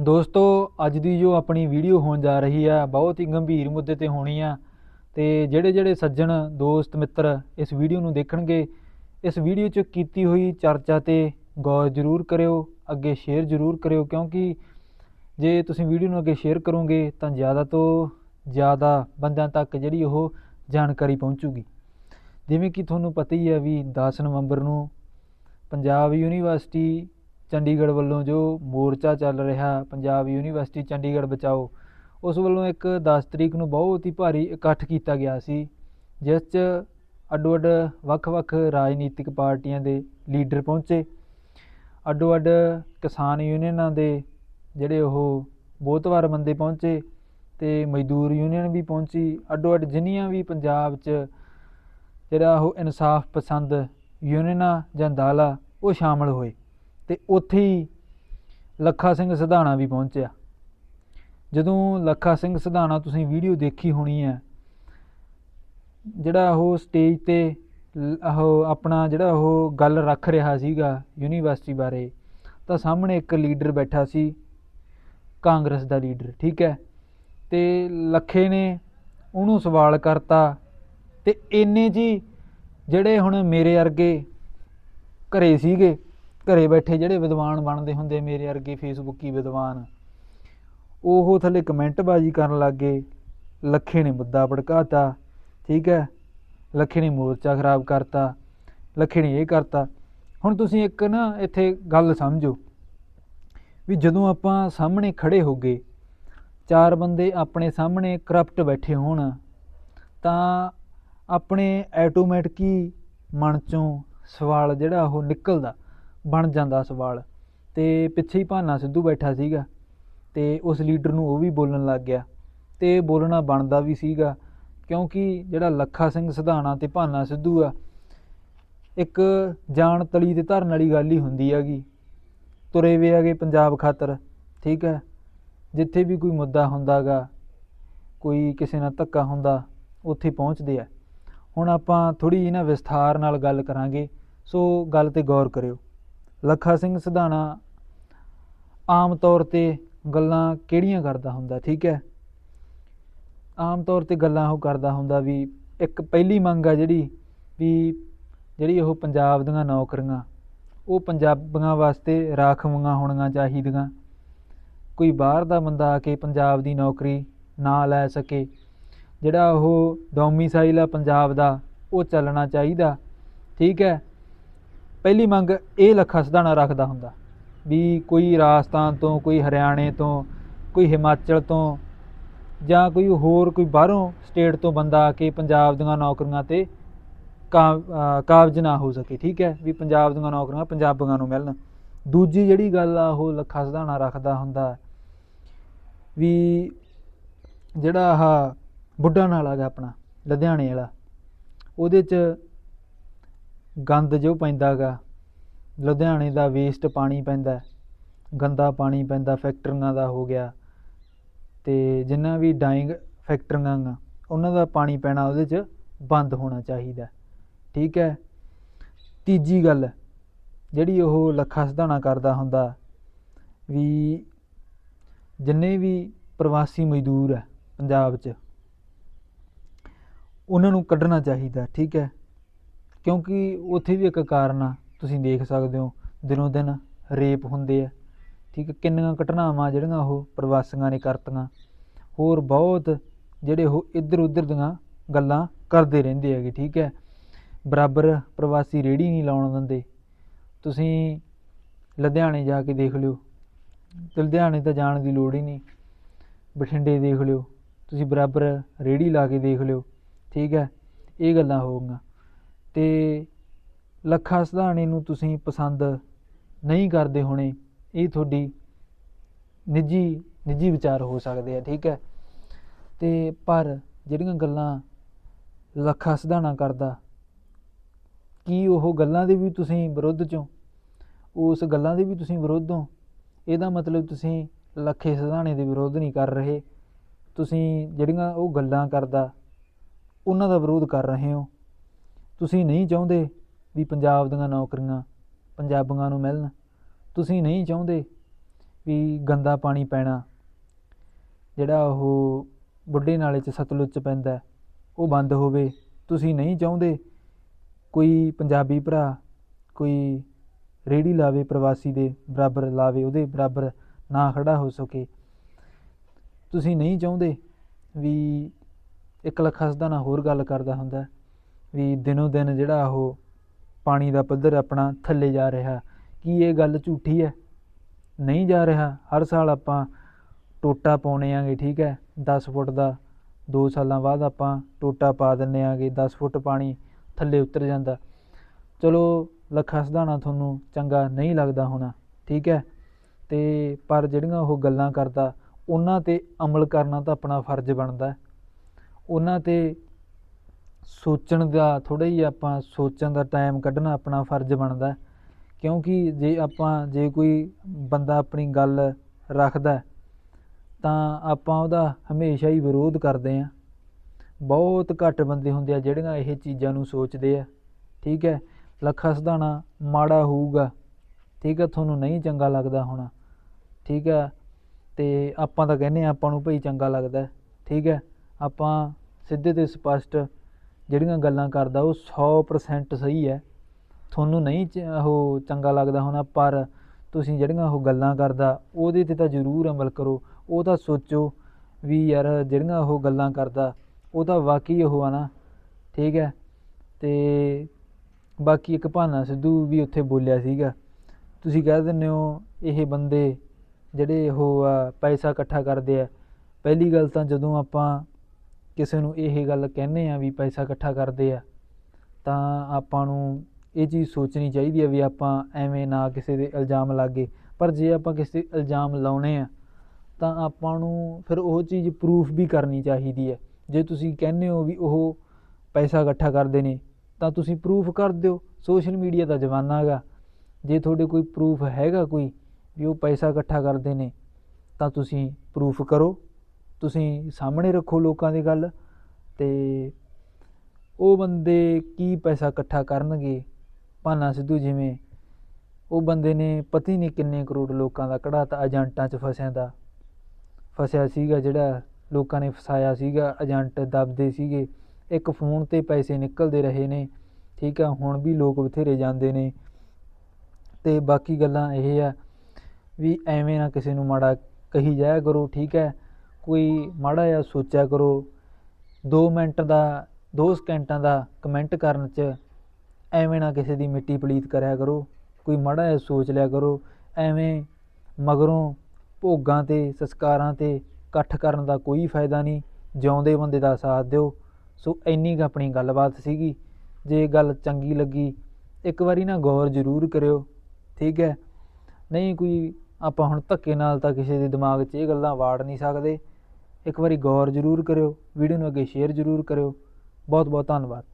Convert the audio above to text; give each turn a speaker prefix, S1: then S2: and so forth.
S1: ਦੋਸਤੋ, ਅੱਜ ਦੀ ਜੋ ਆਪਣੀ ਵੀਡੀਓ ਹੋਣ ਜਾ ਰਹੀ ਆ, ਬਹੁਤ ਹੀ ਗੰਭੀਰ ਮੁੱਦੇ ਤੇ ਹੋਣੀ ਆ। ਤੇ ਜਿਹੜੇ ਜਿਹੜੇ ਸੱਜਣ, ਦੋਸਤ, ਮਿੱਤਰ ਇਸ ਵੀਡੀਓ ਨੂੰ ਦੇਖਣਗੇ, ਇਸ ਵੀਡੀਓ 'ਚ ਕੀਤੀ ਹੋਈ ਚਰਚਾ ਤੇ ਗੌਰ ਜ਼ਰੂਰ ਕਰਿਓ, ਅੱਗੇ ਸ਼ੇਅਰ ਜ਼ਰੂਰ ਕਰਿਓ, ਕਿਉਂਕਿ ਜੇ ਤੁਸੀਂ ਵੀਡੀਓ ਨੂੰ ਅੱਗੇ ਸ਼ੇਅਰ ਕਰੋਗੇ, ਤਾਂ ਜ਼ਿਆਦਾ ਤੋਂ ਜ਼ਿਆਦਾ ਬੰਦਿਆਂ ਤੱਕ ਜਿਹੜੀ ਉਹ ਜਾਣਕਾਰੀ ਪਹੁੰਚੂਗੀ। ਜਿਵੇਂ ਕਿ ਤੁਹਾਨੂੰ ਪਤਾ ਹੀ ਹੈ ਵੀ 10 ਨਵੰਬਰ ਨੂੰ ਪੰਜਾਬ ਯੂਨੀਵਰਸਿਟੀ ਚੰਡੀਗੜ੍ਹ ਵੱਲੋਂ ਜੋ ਮੋਰਚਾ ਚੱਲ ਰਿਹਾ ਪੰਜਾਬ ਯੂਨੀਵਰਸਿਟੀ ਚੰਡੀਗੜ੍ਹ ਬਚਾਓ, ਉਸ ਵੱਲੋਂ ਇੱਕ 10 ਤਰੀਕ ਨੂੰ ਬਹੁਤ ਹੀ ਭਾਰੀ ਇਕੱਠ ਕੀਤਾ ਗਿਆ ਸੀ, ਜਿਸ 'ਚ ਅੱਡੋ ਅੱਡ ਵੱਖ-ਵੱਖ ਰਾਜਨੀਤਿਕ ਪਾਰਟੀਆਂ ਦੇ ਲੀਡਰ ਪਹੁੰਚੇ। ਅੱਡੋ ਅੱਡ ਕਿਸਾਨ ਯੂਨੀਅਨਾਂ ਦੇ ਜਿਹੜੇ ਉਹ ਬਹੁਤ ਵਾਰ ਬੰਦੇ ਪਹੁੰਚੇ ਤੇ ਮਜ਼ਦੂਰ ਯੂਨੀਅਨ ਵੀ ਪਹੁੰਚੀ। ਅੱਡੋ ਅੱਡ ਜਿੰਨੀਆਂ ਵੀ ਪੰਜਾਬ 'ਚ ਜਿਹੜਾ ਉਹ ਇਨਸਾਫ ਪਸੰਦ ਯੂਨੀਅਨਾਂ ਜਾਂ ਦਲ ਉਹ ਸ਼ਾਮਲ ਹੋਏ। ਤੇ ਉੱਥੇ ਹੀ ਲੱਖਾ ਸਿੰਘ ਸਿਧਾਣਾ ਵੀ ਪਹੁੰਚਿਆ। ਜਦੋਂ ਲੱਖਾ ਸਿੰਘ ਸਿਧਾਣਾ ਤੁਸੀਂ ਵੀਡੀਓ ਦੇਖੀ ਹੋਣੀ ਹੈ, ਜਿਹੜਾ ਉਹ ਸਟੇਜ ਤੇ ਉਹ ਆਪਣਾ ਜਿਹੜਾ ਉਹ ਗੱਲ ਰੱਖ ਰਿਹਾ ਸੀਗਾ ਯੂਨੀਵਰਸਿਟੀ ਬਾਰੇ, ਤਾਂ ਸਾਹਮਣੇ ਇੱਕ ਲੀਡਰ ਬੈਠਾ ਸੀ, ਕਾਂਗਰਸ ਦਾ ਲੀਡਰ ਠੀਕ ਹੈ। ਤੇ ਲੱਖੇ ਨੇ ਉਹਨੂੰ ਸਵਾਲ ਕਰਤਾ ਤੇ ਇੰਨੇ ਜੀ ਜਿਹੜੇ ਹੁਣ ਮੇਰੇ ਵਰਗੇ ਘਰੇ ਸੀਗੇ ਘਰੇ ਬੈਠੇ ਜਿਹੜੇ ਵਿਦਵਾਨ ਬਣਦੇ ਹੁੰਦੇ ਮੇਰੇ ਵਰਗੇ ਫੇਸਬੁੱਕੀ ਵਿਦਵਾਨ, ਉਹ ਥੱਲੇ ਕਮੈਂਟ ਬਾਜੀ ਕਰਨ ਲੱਗੇ, ਲੱਖੇ ਨੇ ਮੁੱਦਾ ਭੜਕਾਤਾ, ਠੀਕ ਹੈ, ਲੱਖੇ ਨੇ ਮੋਰਚਾ ਖਰਾਬ ਕਰਤਾ, ਲੱਖੇ ਨੇ ਇਹ ਕਰਤਾ। ਹੁਣ ਤੁਸੀਂ ਇੱਕ ਨਾ ਇੱਥੇ ਗੱਲ ਸਮਝੋ ਵੀ ਜਦੋਂ ਆਪਾਂ ਸਾਹਮਣੇ ਖੜੇ ਹੋਗੇ, ਚਾਰ ਬੰਦੇ ਆਪਣੇ ਸਾਹਮਣੇ ਕਰਪਟ ਬੈਠੇ ਹੋਣ, ਤਾਂ ਆਪਣੇ ਆਟੋਮੈਟਿਕ ਮਨ ਚੋਂ ਸਵਾਲ ਜਿਹੜਾ ਉਹ ਨਿਕਲਦਾ। ਬਣ ਜਾਂਦਾ ਸਵਾਲ। ਤੇ ਪਿੱਛੇ ਹੀ ਭਾਨਾ ਸਿੱਧੂ ਬੈਠਾ ਸੀਗਾ ਤੇ ਉਸ ਲੀਡਰ ਨੂੰ ਉਹ ਵੀ ਬੋਲਣ ਲੱਗ ਗਿਆ। ਤੇ ਬੋਲਣਾ ਬਣਦਾ ਵੀ ਸੀਗਾ, ਕਿਉਂਕਿ ਜਿਹੜਾ ਲੱਖਾ ਸਿੰਘ ਸਿਧਾਣਾ ਤੇ ਭਾਨਾ ਸਿੱਧੂ ਆ, ਇੱਕ ਜਾਨ ਤਲੀ ਤੇ ਧਰਨ ਵਾਲੀ ਗੱਲ ਹੀ ਹੁੰਦੀ ਹੈਗੀ। ਤੁਰੇ ਵੇ ਹੈਗੇ ਪੰਜਾਬ ਖਾਤਰ, ਠੀਕ ਹੈ? ਜਿੱਥੇ ਵੀ ਕੋਈ ਮੁੱਦਾ ਹੁੰਦਾਗਾ ਕੋਈ ਕਿਸੇ ਨਾਲ ਧੱਕਾ ਹੁੰਦਾ, ਉੱਥੇ ਪਹੁੰਚਦੇ ਆ। ਹੁਣ ਆਪਾਂ ਥੋੜੀ ਜਿਹੀ ਨਾ ਵਿਸਥਾਰ ਨਾਲ ਗੱਲ ਕਰਾਂਗੇ, ਸੋ ਗੱਲ ਤੇ ਗੌਰ ਕਰਿਓ। ਲੱਖਾ ਸਿੰਘ ਸਿਧਾਣਾ ਆਮ ਤੌਰ ਤੇ ਗੱਲਾਂ ਕਿਹੜੀਆਂ ਕਰਦਾ ਹੁੰਦਾ, ਠੀਕ ਹੈ? ਆਮ ਤੌਰ ਤੇ ਗੱਲਾਂ ਉਹ ਕਰਦਾ ਹੁੰਦਾ ਵੀ ਇੱਕ ਪਹਿਲੀ ਮੰਗ ਆ ਜਿਹੜੀ, ਵੀ ਜਿਹੜੀ ਉਹ ਪੰਜਾਬ ਦੀਆਂ ਨੌਕਰੀਆਂ, ਉਹ ਪੰਜਾਬੀਆਂ ਵਾਸਤੇ ਰਾਖਵੀਆਂ ਹੋਣੀਆਂ ਚਾਹੀਦੀਆਂ। ਕੋਈ ਬਾਹਰ ਦਾ ਬੰਦਾ ਆ ਕੇ ਪੰਜਾਬ ਦੀ ਨੌਕਰੀ ਨਾ ਲੈ ਸਕੇ, ਜਿਹੜਾ ਉਹ ਡੋਮਿਸਾਈਲ ਆ ਪੰਜਾਬ ਦਾ, ਉਹ ਚੱਲਣਾ ਚਾਹੀਦਾ, ਠੀਕ ਹੈ? ਪਹਿਲੀ ਮੰਗ ਇਹ ਲੱਖਾ ਸਿਧਾਣਾ ਰੱਖਦਾ ਹੁੰਦਾ ਵੀ ਕੋਈ ਰਾਜਸਥਾਨ ਤੋਂ, ਕੋਈ ਹਰਿਆਣੇ ਤੋਂ, ਕੋਈ ਹਿਮਾਚਲ ਤੋਂ ਜਾਂ ਕੋਈ ਹੋਰ ਕੋਈ ਬਾਹਰੋਂ ਸਟੇਟ ਤੋਂ ਬੰਦਾ ਆ ਕੇ ਪੰਜਾਬ ਦੀਆਂ ਨੌਕਰੀਆਂ ਤੇ ਕਾ- ਕਾਬਜ ਨਾ ਹੋ ਸਕੇ, ਠੀਕ ਹੈ? ਵੀ ਪੰਜਾਬ ਦੀਆਂ ਨੌਕਰੀਆਂ ਪੰਜਾਬੀਆਂ ਨੂੰ ਮਿਲਣ। ਦੂਜੀ ਜਿਹੜੀ ਗੱਲ ਆ, ਉਹ ਲੱਖਾ ਸਿਧਾਣਾ ਰੱਖਦਾ ਹੁੰਦਾ ਵੀ ਜਿਹੜਾ ਆਹ ਬੁੱਢਾ ਨਾਲਾ ਗਾ ਆਪਣਾ, ਲੁਧਿਆਣੇ ਵਾਲਾ, ਉਹਦੇ 'ਚ ਗੰਦ ਜੋ ਪੈਂਦਾ ਗਾ ਲੁਧਿਆਣੇ ਦਾ ਵੇਸਟ ਪਾਣੀ ਪੈਂਦਾ, ਗੰਦਾ ਪਾਣੀ ਪੈਂਦਾ, ਫੈਕਟਰੀਆਂ ਦਾ ਹੋ ਗਿਆ ਅਤੇ ਜਿੰਨਾ ਵੀ ਡਾਇੰਗ ਫੈਕਟਰੀਆਂ ਗਾ, ਉਹਨਾਂ ਦਾ ਪਾਣੀ ਪੈਣਾ ਉਹਦੇ 'ਚ ਬੰਦ ਹੋਣਾ ਚਾਹੀਦਾ। ਠੀਕ ਹੈ? ਤੀਜੀ ਗੱਲ, ਜਿਹੜੀ ਉਹ ਲੱਖਾ ਸਿਧਾਣਾ ਕਰਦਾ ਹੁੰਦਾ ਵੀ ਜਿੰਨੇ ਵੀ ਪ੍ਰਵਾਸੀ ਮਜ਼ਦੂਰ ਹੈ ਪੰਜਾਬ 'ਚ, ਉਹਨਾਂ ਨੂੰ ਕੱਢਣਾ ਚਾਹੀਦਾ, ਠੀਕ ਹੈ? ਕਿਉਂਕਿ ਉੱਥੇ ਵੀ ਇੱਕ ਕਾਰਨ ਆ, ਤੁਸੀਂ ਦੇਖ ਸਕਦੇ ਹੋ, ਦਿਨੋਂ ਦਿਨ ਰੇਪ ਹੁੰਦੇ ਆ। ਠੀਕ ਹੈ ਕਿੰਨੀਆਂ ਘਟਨਾਵਾਂ ਜਿਹੜੀਆਂ ਉਹ ਪ੍ਰਵਾਸੀਆਂ ਨੇ ਕਰਤੀਆਂ। ਹੋਰ ਬਹੁਤ ਜਿਹੜੇ ਉਹ ਇੱਧਰ ਉੱਧਰ ਦੀਆਂ ਗੱਲਾਂ ਕਰਦੇ ਰਹਿੰਦੇ ਹੈਗੇ, ਠੀਕ ਹੈ। ਬਰਾਬਰ ਪ੍ਰਵਾਸੀ ਰੇੜੀ ਨਹੀਂ ਲਾਉਣ ਦਿੰਦੇ। ਤੁਸੀਂ ਲੁਧਿਆਣੇ ਜਾ ਕੇ ਦੇਖ ਲਿਓ। ਤੇ ਲੁਧਿਆਣੇ ਤਾਂ ਜਾਣ ਦੀ ਲੋੜ ਹੀ ਨਹੀਂ। ਬਠਿੰਡੇ ਦੇਖ ਲਿਓ। ਤੁਸੀਂ ਬਰਾਬਰ ਰੇੜੀ ਲਾ ਕੇ ਦੇਖ ਲਿਓ। ਠੀਕ ਹੈ, ਇਹ ਗੱਲਾਂ ਹੋਊਗੀਆਂ ਤੇ ਲੱਖਾ ਸਿਧਾਣੇ ਨੂੰ ਤੁਸੀਂ ਪਸੰਦ ਨਹੀਂ ਕਰਦੇ ਹੋਣੇ, ਇਹ ਤੁਹਾਡੀ ਨਿੱਜੀ ਨਿੱਜੀ ਵਿਚਾਰ ਹੋ ਸਕਦੇ ਆ, ਠੀਕ ਹੈ? ਤੇ ਪਰ ਜਿਹੜੀਆਂ ਗੱਲਾਂ ਲੱਖਾ ਸਿਧਾਣਾ ਕਰਦਾ, ਕੀ ਉਹ ਗੱਲਾਂ ਦੇ ਵੀ ਤੁਸੀਂ ਵਿਰੁੱਧ ਚੋਂ? ਉਸ ਗੱਲਾਂ ਦੇ ਵੀ ਤੁਸੀਂ ਵਿਰੋਧ ਹੋ? ਇਹਦਾ ਮਤਲਬ ਤੁਸੀਂ ਲੱਖੇ ਸਿਧਾਣੇ ਦੇ ਵਿਰੋਧ ਨਹੀਂ ਕਰ ਰਹੇ। ਤੁਸੀਂ ਜਿਹੜੀਆਂ ਉਹ ਗੱਲਾਂ ਕਰਦਾ, ਉਹਨਾਂ ਦਾ ਵਿਰੋਧ ਕਰ ਰਹੇ ਹੋ। ਤੁਸੀਂ ਨਹੀਂ ਚਾਹੁੰਦੇ ਵੀ ਪੰਜਾਬ ਦੀਆਂ ਨੌਕਰੀਆਂ ਪੰਜਾਬੀਆਂ ਨੂੰ ਮਿਲਣ, ਤੁਸੀਂ ਨਹੀਂ ਚਾਹੁੰਦੇ ਵੀ ਗੰਦਾ ਪਾਣੀ ਪੈਣਾ, ਜਿਹੜਾ ਉਹ ਬੁੱਢੇ ਨਾਲੇ 'ਚ ਸਤਲੁਜ 'ਚ ਪੈਂਦਾ, ਉਹ ਬੰਦ ਹੋਵੇ, ਤੁਸੀਂ ਨਹੀਂ ਚਾਹੁੰਦੇ ਕੋਈ ਪੰਜਾਬੀ ਭਰਾ ਕੋਈ ਰੇਹੜੀ ਲਾਵੇ ਪ੍ਰਵਾਸੀ ਦੇ, ਬਰਾਬਰ ਲਾਵੇ ਉਹਦੇ ਬਰਾਬਰ ਨਾ ਖੜਾ ਹੋ ਸਕੇ। ਤੁਸੀਂ ਨਹੀਂ ਚਾਹੁੰਦੇ ਵੀ ਇੱਕ ਲੱਖ ਹੱਸਦਾ ਹੋਰ ਗੱਲ ਕਰਦਾ ਹੁੰਦਾ। ਵੀ ਦਿਨੋ ਦਿਨ ਜਿਹੜਾ ਉਹ ਪਾਣੀ ਦਾ ਪੱਧਰ ਆਪਣਾ ਥੱਲੇ ਜਾ ਰਿਹਾ। ਕੀ ਇਹ ਗੱਲ ਝੂਠੀ ਹੈ? ਨਹੀਂ ਜਾ ਰਿਹਾ। ਹਰ ਸਾਲ ਆਪਾਂ ਟੋਟਾ ਪਾਉਣੇ ਆਂਗੇ, ਠੀਕ ਹੈ? 10 ਫੁੱਟ ਦਾ 2 ਸਾਲਾਂ ਬਾਅਦ ਆਪਾਂ ਟੋਟਾ ਪਾ ਦਿੰਨੇ ਆਂਗੇ 10 ਫੁੱਟ ਪਾਣੀ ਥੱਲੇ ਉਤਰ ਜਾਂਦਾ। ਚਲੋ, ਲੱਖਾ ਸਧਾਣਾ ਤੁਹਾਨੂੰ ਚੰਗਾ ਨਹੀਂ ਲੱਗਦਾ ਹੋਣਾ, ਠੀਕ ਹੈ? ਤੇ ਪਰ ਜਿਹੜੀਆਂ ਉਹ ਗੱਲਾਂ ਕਰਦਾ, ਉਹਨਾਂ ਤੇ ਅਮਲ ਕਰਨਾ ਤਾਂ ਆਪਣਾ ਫਰਜ਼ ਬਣਦਾ। ਉਹਨਾਂ ਤੇ ਸੋਚਣ ਦਾ, ਥੋੜ੍ਹਾ ਜਿਹਾ ਆਪਾਂ ਸੋਚਣ ਦਾ ਟਾਈਮ ਕੱਢਣਾ ਆਪਣਾ ਫਰਜ਼ ਬਣਦਾ ਕਿਉਂਕਿ ਜੇ ਆਪਾਂ, ਜੇ ਕੋਈ ਬੰਦਾ ਆਪਣੀ ਗੱਲ ਰੱਖਦਾ ਤਾਂ ਆਪਾਂ ਉਹਦਾ ਹਮੇਸ਼ਾ ਹੀ ਵਿਰੋਧ ਕਰਦੇ ਹਾਂ। ਬਹੁਤ ਘੱਟ ਬੰਦੇ ਹੁੰਦੇ ਆ ਜਿਹੜੀਆਂ ਇਹ ਚੀਜ਼ਾਂ ਨੂੰ ਸੋਚਦੇ ਆ। ਠੀਕ ਹੈ, ਲੱਖਾ ਸਧਾਣਾ ਮਾੜਾ ਹੋਊਗਾ, ਠੀਕ ਹੈ, ਤੁਹਾਨੂੰ ਨਹੀਂ ਚੰਗਾ ਲੱਗਦਾ ਹੋਣਾ। ਠੀਕ ਹੈ, ਤੇ ਆਪਾਂ ਤਾਂ ਕਹਿੰਦੇ ਹਾਂ ਆਪਾਂ ਨੂੰ ਭਈ ਚੰਗਾ ਲੱਗਦਾ ਠੀਕ ਹੈ, ਆਪਾਂ ਸਿੱਧੇ ਤੇ ਸਪਸ਼ਟ ਜਿਹੜੀਆਂ ਗੱਲਾਂ ਕਰਦਾ ਉਹ 100% ਸਹੀ ਹੈ। ਤੁਹਾਨੂੰ ਨਹੀਂ ਚ- ਉਹ ਚੰਗਾ ਲੱਗਦਾ ਹੋਣਾ, ਪਰ ਤੁਸੀਂ ਜਿਹੜੀਆਂ ਉਹ ਗੱਲਾਂ ਕਰਦਾ, ਉਹਦੇ ਤੇ ਤਾਂ ਜ਼ਰੂਰ ਅਮਲ ਕਰੋ। ਉਹ ਤਾਂ ਸੋਚੋ ਵੀ ਯਾਰ ਜਿਹੜੀਆਂ ਉਹ ਗੱਲਾਂ ਕਰਦਾ, ਉਹ ਤਾਂ ਵਾਕਈ ਉਹ ਆ ਨਾ। ਠੀਕ ਹੈ? ਤੇ ਬਾਕੀ ਇੱਕ ਭਾਨਾ ਸਿੱਧੂ ਵੀ ਉੱਥੇ ਬੋਲਿਆ ਸੀਗਾ। ਤੁਸੀਂ ਕਹਿ ਦਿੰਦੇ ਹੋ, ਇਹ ਬੰਦੇ ਜਿਹੜੇ ਉਹ ਆ, ਪੈਸਾ ਇਕੱਠਾ ਕਰਦੇ ਆ। ਪਹਿਲੀ ਗੱਲ ਤਾਂ ਜਦੋਂ ਆਪਾਂ ਕਿਸੇ ਨੂੰ ਇਹ ਗੱਲ ਕਹਿੰਦੇ ਆ ਵੀ ਪੈਸਾ ਇਕੱਠਾ ਕਰਦੇ ਆ, ਤਾਂ ਆਪਾਂ ਨੂੰ ਇਹ ਚੀਜ਼ ਸੋਚਣੀ ਚਾਹੀਦੀ ਹੈ ਵੀ ਆਪਾਂ ਐਵੇਂ ਨਾ ਕਿਸੇ ਦੇ ਇਲਜ਼ਾਮ ਲਾਗੇ। ਪਰ ਜੇ ਆਪਾਂ ਕਿਸੇ ਤੇ ਇਲਜ਼ਾਮ ਲਾਉਣੇ ਆ, ਤਾਂ ਆਪਾਂ ਨੂੰ ਫਿਰ ਉਹ ਚੀਜ਼ ਪ੍ਰੂਫ ਵੀ ਕਰਨੀ ਚਾਹੀਦੀ ਹੈ ਜੇ ਤੁਸੀਂ ਕਹਿੰਦੇ ਹੋ ਵੀ ਉਹ ਪੈਸਾ ਇਕੱਠਾ ਕਰਦੇ ਨੇ, ਤਾਂ ਤੁਸੀਂ ਪ੍ਰੂਫ ਕਰ ਦਿਓ। ਸੋਸ਼ਲ ਮੀਡੀਆ ਦਾ ਜ਼ਮਾਨਾ ਹੈਗਾ। ਜੇ ਤੁਹਾਡੇ ਕੋਈ ਪ੍ਰੂਫ ਹੈਗਾ ਕੋਈ ਵੀ ਉਹ ਪੈਸਾ ਇਕੱਠਾ ਕਰਦੇ ਨੇ, ਤਾਂ ਤੁਸੀਂ ਪ੍ਰੂਫ ਕਰੋ। ਤੁਸੀਂ ਸਾਹਮਣੇ ਰੱਖੋ ਲੋਕਾਂ ਦੀ ਗੱਲ ਤੇ ਉਹ ਬੰਦੇ ਕੀ ਪੈਸਾ ਇਕੱਠਾ ਕਰਨਗੇ? ਭਾਨਾ ਸਿੱਧੂ ਜਿਵੇਂ ਉਹ ਬੰਦੇ ਨੇ ਪਤਾ ਹੀ ਨਹੀਂ ਕਿੰਨੇ ਕਰੋੜ ਲੋਕਾਂ ਦਾ ਕਢਾਤਾ, ਏਜੰਟਾਂ 'ਚ ਫਸਿਆਂ ਦਾ। ਫਸਿਆ ਸੀਗਾ ਜਿਹੜਾ ਲੋਕਾਂ ਨੇ ਫਸਾਇਆ ਸੀਗਾ, ਏਜੰਟ ਦੱਬਦੇ ਸੀਗੇ। ਇੱਕ ਫੋਨ ਤੇ ਪੈਸੇ ਨਿਕਲਦੇ ਰਹੇ ਨੇ, ਠੀਕ ਆ, ਹੁਣ ਵੀ ਲੋਕ ਬਥੇਰੇ ਜਾਂਦੇ ਨੇ। ਤੇ ਬਾਕੀ ਗੱਲਾਂ ਇਹ ਆ ਵੀ ਐਵੇਂ ਨਾ ਕਿਸੇ ਨੂੰ ਮਾੜਾ ਕਹੀ ਜਾਇਆ ਕਰੋ, ਠੀਕ ਹੈ ਕੋਈ ਮਾੜਾ ਜਿਹਾ ਸੋਚਿਆ ਕਰੋ 2 ਮਿੰਟ ਦਾ 2 ਸਕਿੰਟਾਂ ਦਾ ਕਮੈਂਟ ਕਰਨ 'ਚ ਐਵੇਂ ਨਾ ਕਿਸੇ ਦੀ ਮਿੱਟੀ ਪਲੀਤ ਕਰਿਆ ਕਰੋ, ਕੋਈ ਮਾੜਾ ਜਿਹਾ ਸੋਚ ਲਿਆ ਕਰੋ, ਐਵੇਂ ਮਗਰੋਂ ਭੋਗਾਂ ਤੇ, ਸੰਸਕਾਰਾਂ ਤੇ ਇਕੱਠ ਕਰਨ ਦਾ ਕੋਈ ਫਾਇਦਾ ਨਹੀਂ, ਜਿਉਂਦੇ ਬੰਦੇ ਦਾ ਸਾਥ ਦਿਓ। ਸੋ ਇੰਨੀ ਕੁ ਆਪਣੀ ਗੱਲਬਾਤ ਸੀਗੀ। ਜੇ ਗੱਲ ਚੰਗੀ ਲੱਗੀ, ਇੱਕ ਵਾਰੀ ਨਾ ਗੌਰ ਜ਼ਰੂਰ ਕਰਿਓ, ਠੀਕ ਹੈ? ਨਹੀਂ ਕੋਈ ਆਪਾਂ ਹੁਣ ਧੱਕੇ ਨਾਲ ਤਾਂ ਕਿਸੇ ਦੇ ਦਿਮਾਗ 'ਚ ਇਹ ਗੱਲਾਂ ਵਾੜ ਨਹੀਂ ਸਕਦੇ। ਇੱਕ ਵਾਰੀ ਗੌਰ ਜ਼ਰੂਰ ਕਰਿਓ ਵੀਡੀਓ ਨੂੰ ਅੱਗੇ ਸ਼ੇਅਰ ਜ਼ਰੂਰ ਕਰਿਓ। ਬਹੁਤ ਬਹੁਤ ਧੰਨਵਾਦ।